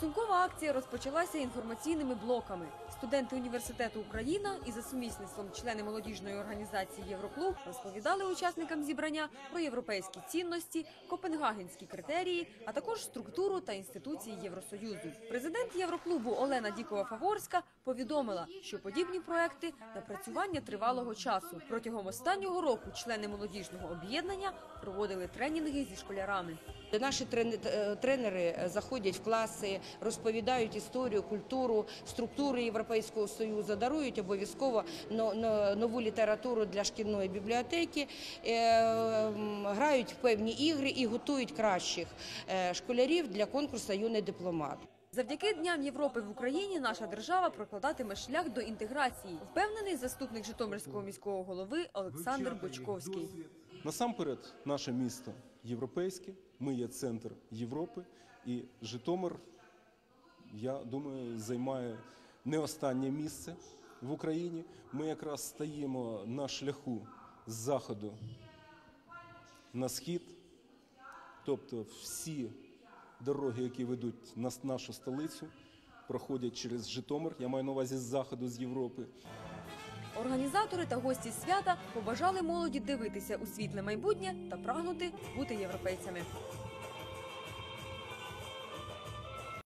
Підсумкова акція розпочалася інформаційними блоками. Студенти університету Україна і за сумісництвом члени молодіжної організації Євроклуб розповідали учасникам зібрання про європейські цінності, копенгагенські критерії, а також структуру та інституції Євросоюзу. Президент Євроклубу Олена Дікова-Фаворська повідомила, що подібні проекти напрацювання тривалого часу. Протягом останнього року члени молодіжного об'єднання проводили тренінги зі школярами. Наші е, тренери заходять в класи, розповідають історію, культуру, структури Європейського союзу, дарують обов'язково но- но- нову літературу для шкільної бібліотеки, е, грають в певні ігри і готують кращих е, школярів для конкурсу юний дипломат. Завдяки дням Європи в Україні наша держава прокладатиме шлях до інтеграції, впевнений заступник Житомирського міського голови Олександр Бочковський. Насамперед, наше місто європейське, ми є центр Європи, і Житомир, я думаю, займає не останнє місце в Україні. Ми якраз стаємо на шляху з заходу на схід, тобто всі дороги, які ведуть на нашу столицю, проходять через Житомир. Я маю на увазі з заходу з Європи. Організатори та гості свята побажали молоді дивитися у світле майбутнє та прагнути бути європейцями.